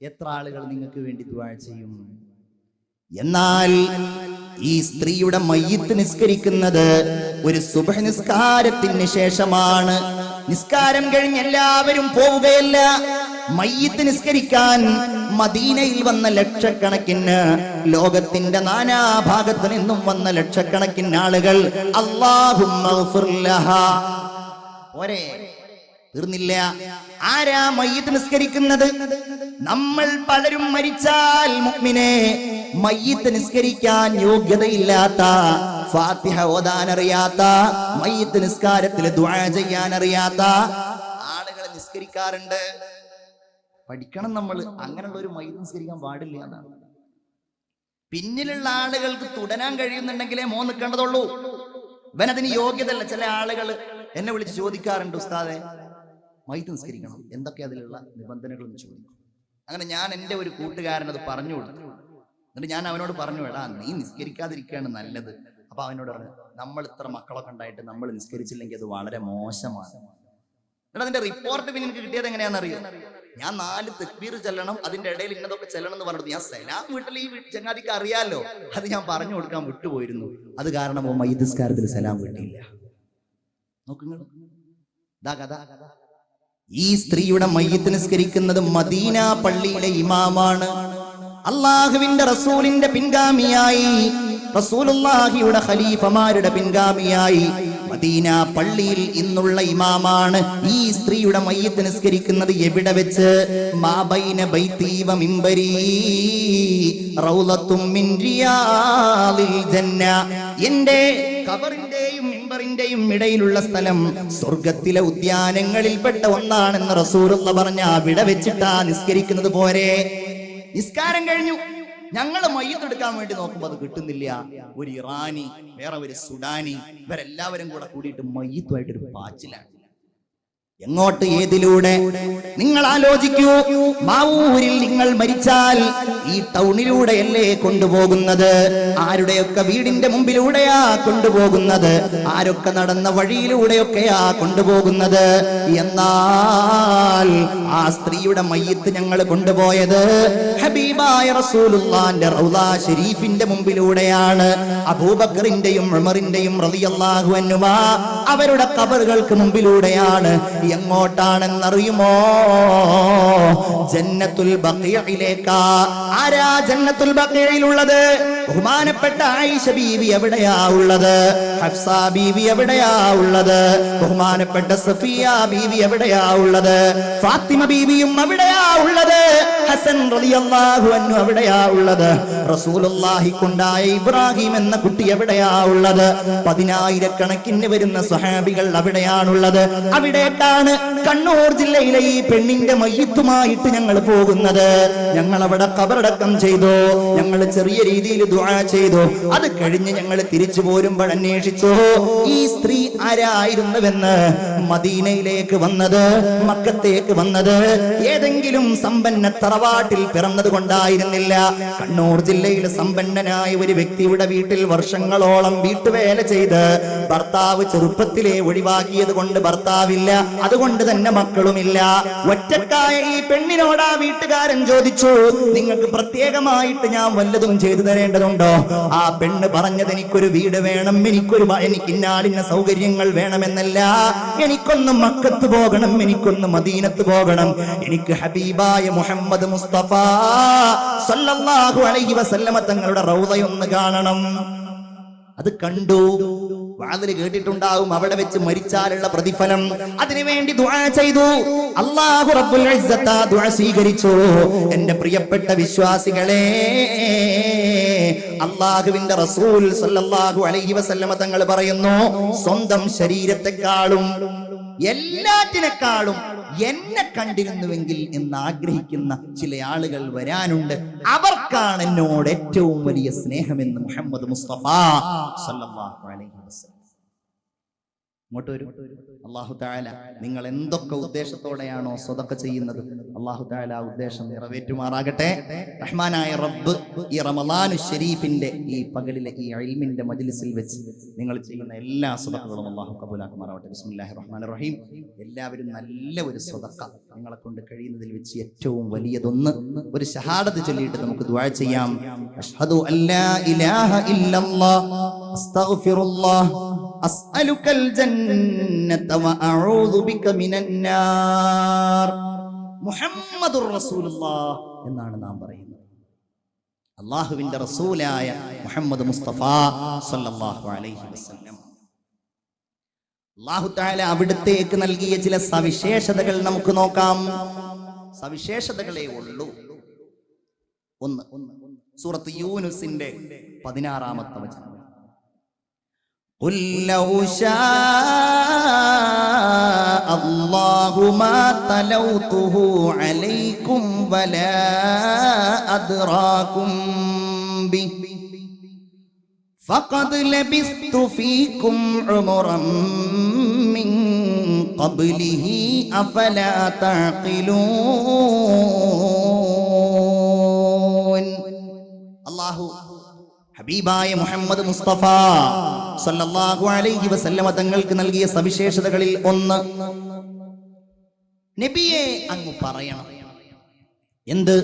എത്ര ആളുകൾ നിങ്ങൾക്ക് വേണ്ടി ദുആ ചെയ്യും? എന്നാൽ ഈ സ്ത്രീയുടെ മയ്യത്ത് നിസ്കരിക്കുന്നത് ഒരു സുബഹ നിസ്കാരത്തിന് ശേഷമാണ്. നിസ്കാരം കഴിഞ്ഞ് എല്ലാവരും പോവുകയല്ല. മയ്യത്ത് നിസ്കരിക്കാൻ മദീനയിൽ വന്ന ലക്ഷക്കണക്കിന് ലോകത്തിന്റെ നാനാഭാഗത്തു നിന്നും വന്ന ലക്ഷക്കണക്കിന് ആളുകൾ അള്ളാഹു പോരെ. തീർന്നില്ല. ആരാ മയ്യത്ത് നിസ്കരിക്കുന്നത്? നമ്മൾ പലരും മരിച്ചാൽ മുഗ്മിനെ മയ്യത്ത് നിസ്കരിക്കാൻ യോഗ്യതയില്ലാത്ത ഫാത്തിഹ ഓതാൻ അറിയാത്ത മയ്യത്ത് നിസ്കാരത്തിൽ ദുആ ചെയ്യാൻ അറിയാത്ത ആളുകളെ നിസ്കരിക്കാറുണ്ട്. പഠിക്കണം നമ്മൾ അങ്ങനെയുള്ള ഒരു മയ്യത്ത് നിസ്കരിക്കാൻ പാടില്ല എന്നാണ്. പിന്നിലുള്ള ആളുകൾക്ക് തുടരാൻ കഴിയുന്നുണ്ടെങ്കിലേ മോ നിൽക്കേണ്ടതുള്ളൂ. ഇവനതിന് യോഗ്യതല്ല ചില ആളുകൾ എന്നെ വിളിച്ച് ചോദിക്കാറുണ്ട് ഉസ്താദെ മൈത്ത് നിസ്കരിക്കണം എന്തൊക്കെ അതിലുള്ള നിബന്ധനകൾ എന്ന് ചോദിക്കും. അങ്ങനെ ഞാൻ എന്റെ ഒരു കൂട്ടുകാരൻ അത് പറഞ്ഞു കൊടുത്തു. എന്നിട്ട് ഞാൻ അവനോട് പറഞ്ഞു എടാ നീ നിസ്കരിക്കാതിരിക്കുകയാണ് നല്ലത്. അപ്പൊ അവനോട് പറഞ്ഞു നമ്മൾ ഇത്ര മക്കളൊക്കെ ഉണ്ടായിട്ട് നമ്മൾ നിസ്കരിച്ചില്ലെങ്കിൽ അത് വളരെ മോശമാണ്. എന്നിട്ട് അതിന്റെ റിപ്പോർട്ട് പിന്നെ എനിക്ക് കിട്ടിയത് എങ്ങനെയാണെന്നറിയോ ഞാൻ നാല് തെക്ബീർ ചെല്ലണം അതിന്റെ ഇടയിൽ ഇന്നതൊക്കെ ചെല്ലണം എന്ന് പറഞ്ഞു ഞാൻ സലാം വീട്ടിൽ ഈ ചങ്ങാതിക്ക് അറിയാലോ. അത് ഞാൻ പറഞ്ഞു കൊടുക്കാൻ വിട്ടുപോയിരുന്നു. അത് കാരണം ഓ മൈദസ്കാരത്തിൽ സലാം കിട്ടിയില്ല. നോക്കുങ്ങൾ ദാ കഥ. ഈ സ്ത്രീയുടെ മയ്യത്ത് നിസ്കരിക്കുന്നത് മദീന പള്ളിയിലെ ഇമാമാണ്. അള്ളാഹുവിന്റെ റസൂലിന്റെ പിൻഗാമിയായി റസൂലുള്ളാഹിയുടെ ഖലീഫമാരുടെ പിൻഗാമിയായി മദീന പള്ളിയിൽ ഇന്നുള്ള ഇമാമാണ്. ഈ സ്ത്രീയുടെ മയ്യത്ത് നിസ്കരിക്കുന്നത് എവിടെ വെച്ച്? മാബൈന ബൈതീവ മിമ്പരി റൗലത്തും മിൻ റിയാലിൽ ജന്ന. എന്റെ കബറിന്റെയും മിമ്പറിന്റെയും ഇടയിലുള്ള സ്ഥലം സ്വർഗത്തിലെ ഉദ്യാനങ്ങളിൽപ്പെട്ട ഒന്നാണെന്ന് റസൂലുള്ള പറഞ്ഞ അവിടെ വെച്ചിട്ടാ നിസ്കരിക്കുന്നത് പോരെ. നിസ്കാരം കഴിഞ്ഞു. ഞങ്ങൾ മയ്യത്തെടുക്കാൻ വേണ്ടി നോക്കുമ്പോൾ അത് കിട്ടുന്നില്ല. ഒരു ഇറാനി വേറെ ഒരു സുഡാനി ഇവരെല്ലാവരും കൂടെ കൂടിയിട്ട് മയ്യത്തുമായിട്ടൊരു പാച്ചിലാണ്. എങ്ങോട്ട് ഏതിലൂടെ? നിങ്ങൾ ആലോചിക്കൂ. മാവൂരിൽ നിങ്ങൾ മരിച്ചാൽ ഈ ടൗണിലൂടെയല്ലേ കൊണ്ടുപോകുന്നത്? ആരുടെയൊക്കെ വീടിന്റെ മുമ്പിലൂടെയാ കൊണ്ടുപോകുന്നത്? ആരൊക്കെ നടന്ന വഴിയിലൂടെയൊക്കെയാ കൊണ്ടുപോകുന്നത്? എന്നാൽ ആ സ്ത്രീയുടെ മയ്യത്ത് ഞങ്ങൾ കൊണ്ടുപോയത് ഹബീബായ റസൂലുള്ളാന്റെ റൗദാ ഷരീഫിന്റെ മുമ്പിലൂടെയാണ്. അബൂബക്കറിന്റെയും ഉമറിന്റെയും റളിയല്ലാഹു അൻഹുമാ അവരുടെ കബറുകൾക്ക് മുമ്പിലൂടെയാണ് എങ്ങോട്ടാണെന്നറിയുമോ? ജന്നത്തുൽ ബക്കിയയിലേക്കാ ആരാ ജന്നത്തുൽ ബക്കിയയിലുള്ളത് ബഹുമാനപ്പെട്ട ആയിഷ ബീവി എവിടെയാ ഉള്ളത്? ഹഫ്സ ബീവി എവിടെയാ ഉള്ളത്? ബഹുമാനപ്പെട്ട സഫിയ ബീവി എവിടെയാ ഉള്ളത്? ഫാത്തിമ ബീവിയും എവിടെയാ ഉള്ളത്? ഹസൻ റളിയല്ലാഹു അൻഹു എവിടെയാ ഉള്ളത്? റസൂലുള്ളാഹി കൊണ്ടായ ഇബ്രാഹിം എന്ന കുട്ടി എവിടെയാ ഉള്ളത്? പതിനായിരക്കണക്കിന് വരുന്ന സ്വഹാബികൾ അവിടെയാണുള്ളത്. അവിടേക്കാണ് കണ്ണൂർ ജില്ലയിലെ ഈ പെണ്ണിന്റെ മയ്യത്തുമായിട്ട് ഞങ്ങൾ പോകുന്നത്. ഞങ്ങൾ അവിടെ കബറടക്കം ചെയ്തു. ഞങ്ങൾ ചെറിയ രീതിയിൽ ദുആ ചെയ്തു. അത് കഴിഞ്ഞ് ഞങ്ങൾ തിരിച്ചു പോരുമ്പോൾ അന്വേഷിച്ചു ഈ സ്ത്രീ ആരായിരുന്നുവെന്ന് മദീനയിലേക്ക് വന്നത് മക്കത്തേക്ക് വന്നത്. ഏതെങ്കിലും സമ്പന്ന തറവാട്ടിൽ പിറന്നത് കൊണ്ടായിരുന്നില്ല. കണ്ണൂർ ജില്ലയിൽ സമ്പന്നനായ ഒരു വ്യക്തിയുടെ വീട്ടിൽ വർഷങ്ങളോളം വീട്ടുവേല ചെയ്ത് ഭർത്താവ് ചെറുപ്പത്തിലെ ഒഴിവാക്കിയത് കൊണ്ട് ഭർത്താവില്ല. അതുകൊണ്ട് തന്നെ മക്കളുമില്ല. ഒറ്റക്കായ ഈ പെണ്ണിനോട് ആ വീട്ടുകാരൻ ചോദിച്ചു നിങ്ങൾക്ക് പ്രത്യേകമായിട്ട് ഞാൻ വല്ലതും ചെയ്തു തരേണ്ടതുണ്ടോ? ആ പെണ്ണ് പറഞ്ഞത് എനിക്കൊരു വീട് വേണം. എനിക്കൊരു എനിക്ക് ഇന്നാലിന്ന സൗകര്യങ്ങൾ വേണമെന്നല്ല. എനിക്കൊന്ന് മക്കത്ത് പോകണം. എനിക്കൊന്ന് മദീനത്ത് പോകണം. എനിക്ക് ഹബീബായ മുഹമ്മദ് മുസ്തഫ സല്ലല്ലാഹു അലൈഹി വസല്ലമ തങ്ങളുടെ റൗദയൊന്ന് കാണണം. അത് കണ്ടു. വാതിൽ കേട്ടിട്ടുണ്ടാവും. അവിടെ വെച്ച് മരിച്ചാലുള്ള പ്രതിഫലം. അതിനുവേണ്ടി ദുആ ചെയ്തു. അള്ളാഹു റബ്ബുൽ ദുആ സ്വീകരിച്ചു. എന്റെ പ്രിയപ്പെട്ട വിശ്വാസികളെ അള്ളാഹുവിന്റെ റസൂൽ സല്ലല്ലാഹു അലൈഹി വസല്ലമ തങ്ങൾ പറയുന്നു സ്വന്തം ശരീരത്തെക്കാളും എല്ലാറ്റിനേക്കാളും എന്നെ കണ്ടിരുന്നുവെങ്കിൽ എന്ന് ആഗ്രഹിക്കുന്ന ചില ആളുകൾ വരാനുണ്ട്. അവർക്കാണ് എന്നോട് ഏറ്റവും വലിയ സ്നേഹമെന്ന് മുഹമ്മദ് മുസ്തഫ സല്ലല്ലാഹു അലൈഹി വസല്ലം. ഇങ്ങോട്ട് വരും. അള്ളാഹു താല നിങ്ങൾ എന്തൊക്കെ ഉദ്ദേശത്തോടെയാണോ സ്വതൊക്കെ ചെയ്യുന്നത്? അള്ളാഹു താല ഉദ്ദേശം നിറവേറ്റുമാറാകട്ടെ. റഹ്മാനായ റബ്ബ് ഈ റമലാനു ഷെരീഫിന്റെ ഈ പകലിലെ ഈ അൽമിന്റെ മജിലിസിൽ വെച്ച് നിങ്ങൾ ചെയ്യുന്ന എല്ലാ സ്വതക്കളും അള്ളാഹു കബൂലാക്കുമാറാവട്ടെ. ബിസ്മില്ലാഹി റഹ്മാൻ റഹീം. എല്ലാവരും നല്ല ഒരു സ്വതക്ക നിങ്ങളെ കൊണ്ട് കഴിയുന്നതിൽ വെച്ച് ഏറ്റവും വലിയതൊന്ന് ഒരു ഷഹാദത്ത് ചൊല്ലിയിട്ട് നമുക്ക് ദുആ ചെയ്യാം. അഷ്ഹദു അല്ലാ ഇലാഹ ഇല്ലല്ലാഹ് അസ്തഗ്ഫിറുല്ലാഹ്. അസ്അലുക്കൽ ജന്നത വഅഊദു ബിക മിനൻ നാർ. മുഹമ്മദുർ റസൂലുള്ളാഹ് എന്നാണ് നാം പറയുന്നത്. അള്ളാഹുവിന്റെ റസൂലായ മുഹമ്മദ് മുസ്തഫ സല്ലല്ലാഹു അലൈഹി വസല്ലം. അള്ളാഹു താല അവിടുത്തേക്ക് നൽകിയ ചില സവിശേഷതകൾ നമുക്ക് നോക്കാം. സവിശേഷതകളെ ഉള്ളൂ. ഒന്ന് സൂറത്ത് യൂനുസിന്റെ പതിനാറാമത്തെ വചനം. قل لو شاء الله ما تلوته عليكم ولا أدراكم به. فقد لبثت فيكم عمرا من قبله أفلا تعقلون. ഹബീബായ മുഹമ്മദ് മുസ്തഫ സല്ലല്ലാഹു അലൈഹി വസല്ലമ തങ്ങൾക്ക് നൽകിയ സവിശേഷതകളിൽ ഒന്ന്. നബിയെ അങ്ങ് പറയണം. എന്ത്?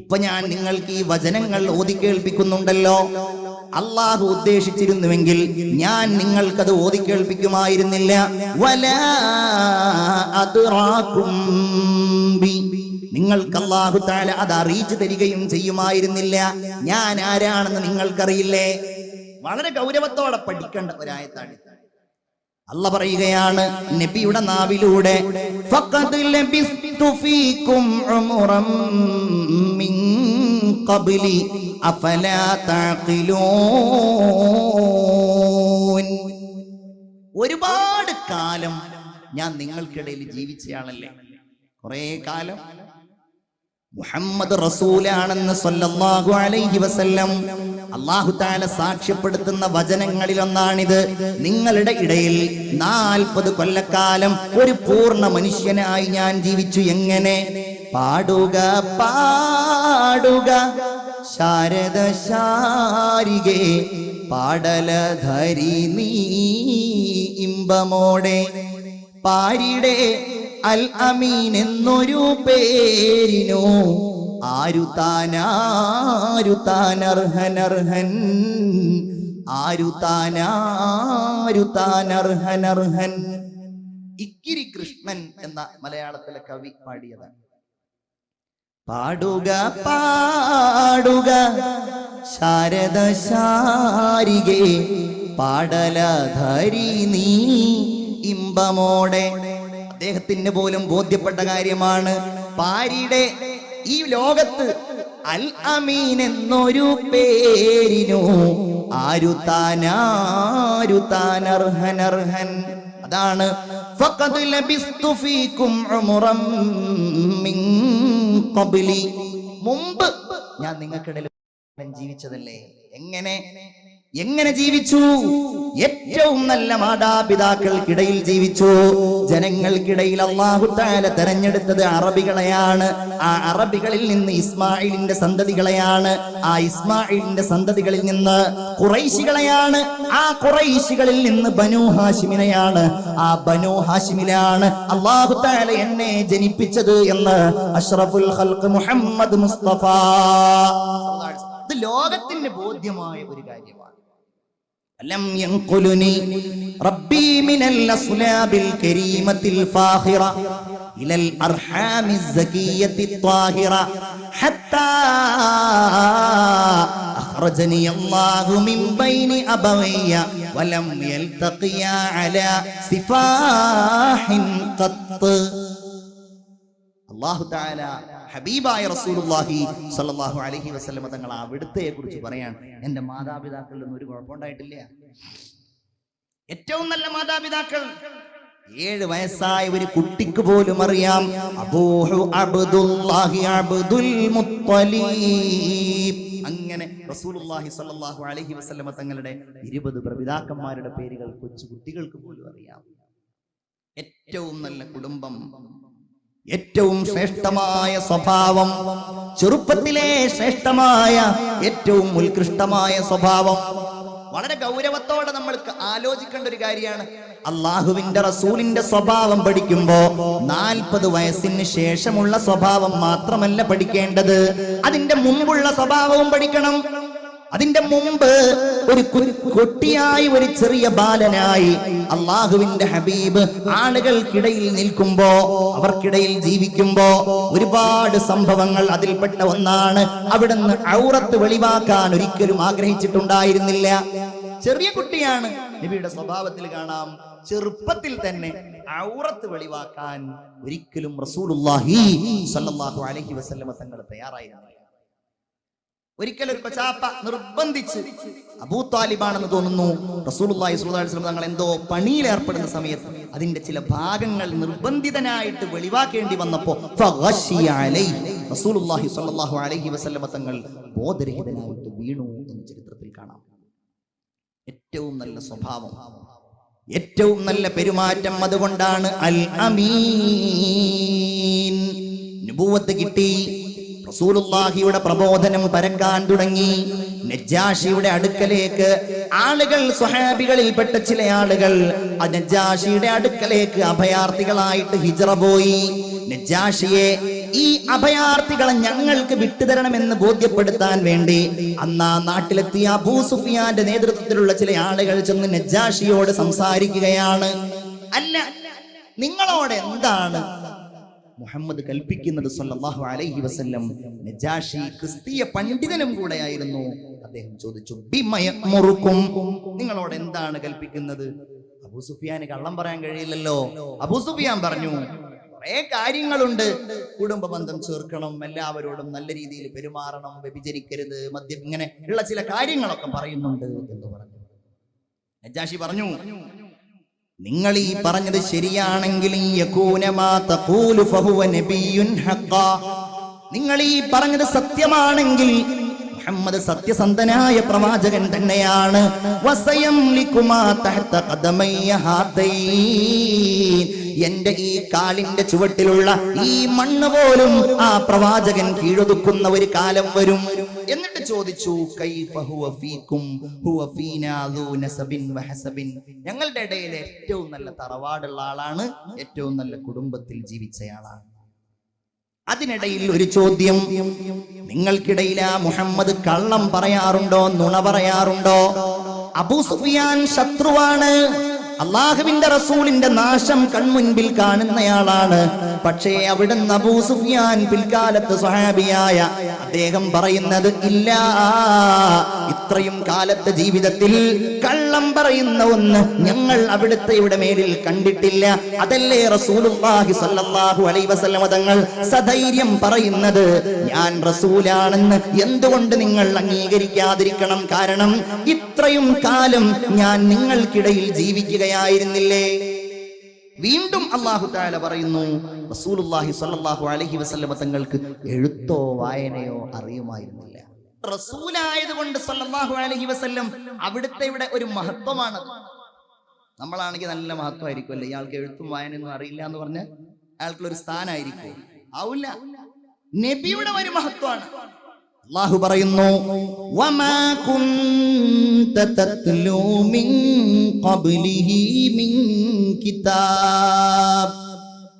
ഇപ്പൊ ഞാൻ നിങ്ങൾക്ക് ഈ വചനങ്ങൾ ഓതി കേൾപ്പിക്കുന്നുണ്ടല്ലോ. അള്ളാഹു ഉദ്ദേശിച്ചിരുന്നുവെങ്കിൽ ഞാൻ നിങ്ങൾക്കത് ഓതി കേൾപ്പിക്കുമായിരുന്നില്ല വല അത്. നിങ്ങൾക്ക് അള്ളാഹു താല അത് അറിയിച്ചു തരികയും ചെയ്യുമായിരുന്നില്ല. ഞാൻ ആരാണെന്ന് നിങ്ങൾക്കറിയില്ലേ? വളരെ ഗൗരവത്തോടെ പഠിക്കേണ്ട ഒരായത്താണ് അല്ല പറയുകയാണ് നബിയുടെ നാവിലൂടെ ഫഖദ് ലബിസ്തു ഫീകും ഖബ്ലി أفلا تعقلون؟ ഒരുപാട് കാലം ഞാൻ നിങ്ങൾക്കിടയിൽ ജീവിച്ചയാളല്ലേ? കുറേ കാലം മുഹമ്മദ് റസൂലാണെന്ന് സല്ലല്ലാഹു അലൈഹി വസല്ലം അള്ളാഹു താല സാക്ഷ്യപ്പെടുത്തുന്ന വചനങ്ങളിൽ ഒന്നാണിത് നിങ്ങളുടെ ഇടയിൽ നാൽപ്പത് കൊല്ലക്കാലം ഒരു പൂർണ മനുഷ്യനായി ഞാൻ ജീവിച്ചു എങ്ങനെ? പാടുക പാടുക. ശാരദ ശാരികെ പാടലധരി നീ ഇമ്പമോടെ. പാരിടെ അൽ അമീൻ എന്നൊരു പേരിനു ആരു താനാരു താനർഹനർഹൻ ആരു താനാരു താനർഹനർഹൻ ഇക്കിരി കൃഷ്ണൻ എന്ന മലയാളത്തിലെ കവി പാടിയതാണ്. പാടുക പാടുക. ശാരദ ശാരികെ പാടലധരി നീ ഇമ്പമോടെ. അദ്ദേഹത്തിന് പോലും ബോധ്യപ്പെട്ട കാര്യമാണ്. പാരിയുടെ ഈ ലോകത്ത് അൽ അമീൻ എന്നൊരു പേരിനു ആരു താനാരു താനർഹനർഹൻ അതാണ് ഫഖദ് ലബിസ്തു ഫീകും ഉമറം ഖബ്ലി മുമ്പ് ഞാൻ നിങ്ങൾക്കിടയിൽ ജീവിച്ചതല്ലേ? എങ്ങനെ? എങ്ങനെ ജീവിച്ചു? ഏറ്റവും നല്ല മാതാപിതാക്കൾക്കിടയിൽ ജീവിച്ചു. ജനങ്ങൾക്കിടയിൽ അള്ളാഹു താല തെരഞ്ഞെടുത്തത് അറബികളെയാണ്. ആ അറബികളിൽ നിന്ന് ഇസ്മായിലിന്റെ സന്തതികളെയാണ്. ആ ഇസ്മായിലിന്റെ സന്തതികളിൽ നിന്ന് കുറൈശികളെയാണ് ആ കുറൈശികളിൽ നിന്ന് ബനു ഹാഷിമിനെയാണ് ആ ബനു ഹാഷിമിലാണ് അള്ളാഹു താല എന്നെ ജനിപ്പിച്ചത് എന്ന് അഷ്റഫുൽ മുഹമ്മദ് മുസ്തഫ. ഇത് ലോകത്തിന് ബോധ്യമായ ഒരു കാര്യമാണ്. ألم ينقلني ربي من الأصلاب الكريمة الفاخرة إلى الأرحام الزكية الطاهرة حتى أخرجني الله من بين أبوي ولم يلتقيا على سفاح قط الله تعالى ഹബീബായ റസൂലുള്ളാഹി സ്വല്ലല്ലാഹു അലൈഹി വസല്ലമ തങ്ങൾ അവിടുത്തെ കുറിച്ച് പറയാണ്. എന്റെ മാതാപിതാക്കളിൽ ഒന്നും ഒരു കുഴപ്പമുണ്ടായിട്ടില്ല. ഏറ്റവും നല്ല മാതാപിതാക്കൾ. ഏഴ് വയസ്സായ ഒരു കുട്ടിക്ക് പോലും അറിയാം. അബൂഹു അബ്ദുല്ലാഹി അബ്ദുൽ മുത്ത മുത്തലീബ്. അങ്ങനെ റസൂലുള്ളാഹി സ്വല്ലല്ലാഹു അലൈഹി വസല്ലമ തങ്ങളുടെ ഇരുപത് പ്രപിതാക്കന്മാരുടെ പേരുകൾ കൊച്ചു കുട്ടികൾക്ക് പോലും അറിയാം. ഏറ്റവും നല്ല കുടുംബം ഏറ്റവും ശ്രേഷ്ഠമായ സ്വഭാവം. ചെറുപ്പത്തിലെ ശ്രേഷ്ഠമായ ഏറ്റവും ഉത്കൃഷ്ടമായ സ്വഭാവം. വളരെ ഗൗരവത്തോടെ നമ്മൾ ആലോചിക്കേണ്ട ഒരു കാര്യമാണ്. അള്ളാഹുവിന്റെ റസൂലിന്റെ സ്വഭാവം പഠിക്കുമ്പോ നാൽപ്പത് വയസ്സിന് ശേഷമുള്ള സ്വഭാവം മാത്രമല്ല പഠിക്കേണ്ടത്. അതിന്റെ മുമ്പുള്ള സ്വഭാവവും പഠിക്കണം. അതിന്റെ മുമ്പ് ഒരു കുട്ടിയായി ഒരു ചെറിയ ബാലനായി അള്ളാഹുവിന്റെ ഹബീബ് ആളുകൾക്കിടയിൽ നിൽക്കുമ്പോ അവർക്കിടയിൽ ജീവിക്കുമ്പോ ഒരുപാട് സംഭവങ്ങൾ അതിൽപ്പെട്ട ഒന്നാണ്. അവിടുന്ന് ഔറത്ത് വെളിവാക്കാൻ ഒരിക്കലും ആഗ്രഹിച്ചിട്ടുണ്ടായിരുന്നില്ല. ചെറിയ കുട്ടിയാണ്. നബിയുടെ സ്വഭാവത്തിൽ കാണാം. ചെറുപ്പത്തിൽ തന്നെ ഔറത്ത് വെളിവാക്കാൻ ഒരിക്കലും റസൂലുള്ളാഹി സ്വല്ലല്ലാഹു അലൈഹി വസല്ലമ തങ്ങൾ തയ്യാറായിരുന്നില്ല. ഒരിക്കൽ ഒരു കൊച്ചാപ്പ നിർബന്ധിച്ച് അബൂ താലിബാണെന്ന് തോന്നുന്നു. റസൂലുള്ളാഹി സ്വല്ലല്ലാഹു അലൈഹി തങ്ങൾ എന്തോ പണിയിൽ ഏർപ്പെടുന്ന സമയത്ത് അതിന്റെ ചില ഭാഗങ്ങൾ നിർബന്ധിതനായിട്ട് വെളിവാക്കേണ്ടി വന്നപ്പോ ഫഗശിയ അലൈഹി റസൂലുള്ളാഹി സ്വല്ലല്ലാഹു അലൈഹി വസല്ലമ തങ്ങൾ ബോധരഹിതനായിട്ട് വീണു എന്ന് ചരിത്രത്തിൽ കാണാം. ഏറ്റവും നല്ല സ്വഭാവം ഏറ്റവും നല്ല പെരുമാറ്റം അതുകൊണ്ടാണ് അൽ അമീൻ. കിട്ടി. റസൂലുള്ളാഹിയുടെ പ്രബോധനം പരക്കാൻ തുടങ്ങി. നജ്ജാഷിയുടെ അടുക്കലേക്ക് ആളുകൾ സ്വഹാബികളിൽപ്പെട്ട ചില ആളുകൾ ആ നജ്ജാഷിയുടെ അടുക്കലേക്ക് അഭയാർത്ഥികളായിട്ട് ഹിജറ പോയി. നജ്ജാഷിയെ ഈ അഭയാർത്ഥികളെ ഞങ്ങൾക്ക് വിട്ടുതരണമെന്ന് ബോധ്യപ്പെടുത്താൻ വേണ്ടി അന്ന് ആ നാട്ടിലെത്തിയ അബൂ സുഫിയാന്റെ നേതൃത്വത്തിലുള്ള ചില ആളുകൾ ചെന്ന് നജ്ജാഷിയോട് സംസാരിക്കുകയാണ്. അല്ല നിങ്ങളോട് എന്താണ് മുഹമ്മദ് കൽപ്പിക്കുന്നത് സല്ലല്ലാഹു അലൈഹി വസല്ലം നജാഷി ക്രിസ്തീയ പണ്ഡിതനും കൂടെയായിരുന്നു. അദ്ദേഹം ചോദിച്ചു ബിമയമുറുക്കും നിങ്ങളോട് എന്താണ് കൽപ്പിക്കുന്നത്? അബൂ സുഫിയാന് കള്ളം പറയാൻ കഴിയില്ലല്ലോ. അബൂ സുഫിയാൻ പറഞ്ഞു കുറേ കാര്യങ്ങളുണ്ട്. കുടുംബ ബന്ധം ചേർക്കണം എല്ലാവരോടും നല്ല രീതിയിൽ പെരുമാറണം വ്യഭിചരിക്കരുത് മദ്യം ഇങ്ങനെ ഉള്ള ചില കാര്യങ്ങളൊക്കെ പറയുന്നുണ്ട് എന്ന് പറഞ്ഞു. നജാഷി പറഞ്ഞു നിങ്ങൾ ഈ പറഞ്ഞത് ശരിയാണെങ്കിൽ. നിങ്ങൾ ഈ പറഞ്ഞത് സത്യമാണെങ്കിൽ മുഹമ്മദ് സത്യസന്ധനായ പ്രവാചകൻ തന്നെയാണ്. എന്റെ ഈ കാലിന്റെ ചുവട്ടിലുള്ള ഈ മണ്ണ് പോലും ആ പ്രവാചകൻ കീഴൊതുക്കുന്ന ഒരു കാലം വരും. എന്നിട്ട് ചോദിച്ചു ഞങ്ങളുടെ ഇടയിൽ ഏറ്റവും നല്ല തറവാടുള്ള ആളാണ് ഏറ്റവും നല്ല കുടുംബത്തിൽ ജീവിച്ചയാളാണ്. അതിനിടയിൽ ഒരു ചോദ്യം. നിങ്ങൾക്കിടയിൽ ആ മുഹമ്മദ് കള്ളം പറയാറുണ്ടോ നുണ പറയാറുണ്ടോ? അബൂ സുഫിയാൻ ശത്രുവാണ്. അള്ളാഹുവിന്റെ റസൂലിന്റെ നാശം കൺമുൻപിൽ കാണുന്നയാളാണ്. പക്ഷേ അവിടുന്ന് അബൂ സുഫിയാൻ പിൽക്കാലത്ത് സ്വഹാബിയായ അദ്ദേഹം പറയുന്നത് ഇല്ല ഇത്രയും കാലത്തെ ജീവിതത്തിൽ കള്ളം പറയുന്ന ഒന്ന് ഞങ്ങൾ അവിടുത്തെ ഇവിടെ മേലിൽ കണ്ടിട്ടില്ല. അതല്ലേ റസൂലുള്ളാഹി സല്ലല്ലാഹു അലൈഹി വസല്ലമ തങ്ങൾ സധൈര്യം പറയുന്നത്. ഞാൻ റസൂലാണെന്ന് എന്തുകൊണ്ട് നിങ്ങൾ അംഗീകരിക്കാതിരിക്കണം? കാരണം ഇത്രയും കാലം ഞാൻ നിങ്ങൾക്കിടയിൽ ജീവിക്കുകയായിരുന്നില്ലേ? വീണ്ടും അള്ളാഹു താല പറയുന്നു റസൂലുള്ളാഹി സല്ലല്ലാഹു അലൈഹി വസല്ലമ തങ്ങൾക്ക് എഴുത്തോ വായനയോ അറിയുമായിരുന്നില്ല. റസൂലായതുകൊണ്ട് സല്ലാഹു അലൈഹി വസല്ലം അവിടുത്തെ ഇവിടെ ഒരു മഹത്വമാണ്. നമ്മളാണെങ്കിൽ നല്ല മഹത്വമായിരിക്കും അല്ലെ ഇയാൾക്ക് എഴുത്തും വായനയൊന്നും അറിയില്ല എന്ന് പറഞ്ഞാൽ അയാൾക്കുള്ള ഒരു സ്ഥാനമായിരിക്കും ആവില്ല. നബിയുടെ ഒരു മഹത്വമാണ്. അള്ളാഹു പറയുന്നു കിതാബ്.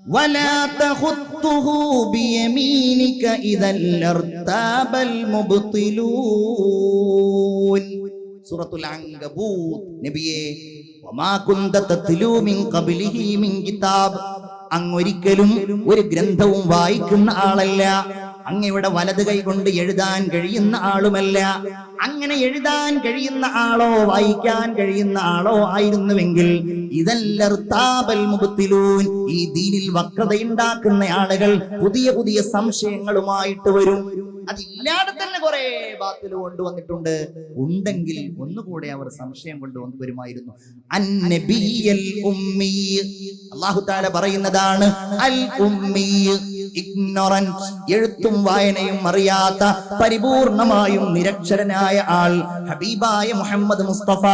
ولا تخطه بيمينك إذا لارتاب المبطلون സൂറത്തുൽ അങ്കബൂത്ത് നബിയെ വമാ കുന്ത തത്ലൂ മിൻ ഖബ്ലിഹി മിൻ കിതാബ് അങ്ങൊരിക്കലും ഒരു ഗ്രന്ഥവും വായിക്കുന്ന ആളല്ല അങ്ങയുടെ വലത് കൈ കൊണ്ട് എഴുതാൻ കഴിയുന്ന ആളുമല്ല അങ്ങനെ എഴുതാൻ കഴിയുന്ന ആളോ വായിക്കാൻ കഴിയുന്ന ആളോ ആയിരുന്നുവെങ്കിൽ ഇതല്ലർത്താബൽ മുഖത്തിലൂൻ ഈ ദീനിൽ വക്രതയുണ്ടാക്കുന്ന ആളുകൾ പുതിയ പുതിയ സംശയങ്ങളുമായിട്ട് വരും. അതില്ലാതെ തന്നെ കുറെ ബാത്തിൽ കൊണ്ടുവന്നിട്ടുണ്ട്. ഉണ്ടെങ്കിൽ ഒന്നുകൂടെ അവർ സംശയം കൊണ്ടുവന്നു വരുമായിരുന്നു. അള്ളാഹു താല പറയുന്നതാണ് അൽ ഉമ്മി ഇഗ്നോറൻസ് എഴുത്തും വായനയും അറിയാത്ത പരിപൂർണമായും നിരക്ഷരനായ ആൾ ഹബീബായ മുഹമ്മദ് മുസ്തഫ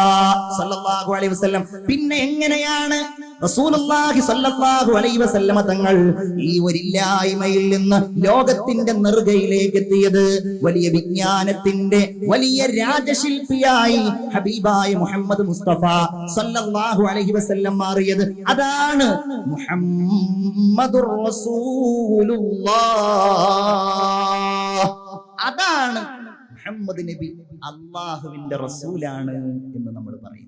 സല്ലല്ലാഹു അലൈഹി വസല്ലം. പിന്നെ എങ്ങനെയാണ്? റസൂലുള്ളാഹി സല്ലല്ലാഹു അലൈഹി വസല്ലമ തങ്ങൾ ഈ ഒരില്ലായ്മയിൽ നിന്ന് ലോകത്തിന്റെ നെറുകയിലേക്ക് എത്തിയത് വലിയ വിജ്ഞാനത്തിന്റെ വലിയ രാജശില്പിയായി ഹബീബായ മുഹമ്മദ് മുസ്തഫ സല്ലല്ലാഹു അലൈഹി വസല്ലം മാറിയത്. അതാണ് മുഹമ്മദുർ റസൂലുള്ളാഹ്. അതാണ് മുഹമ്മദ് നബി അള്ളാഹുവിന്റെ റസൂലാണ് എന്ന് നമ്മൾ പറയും.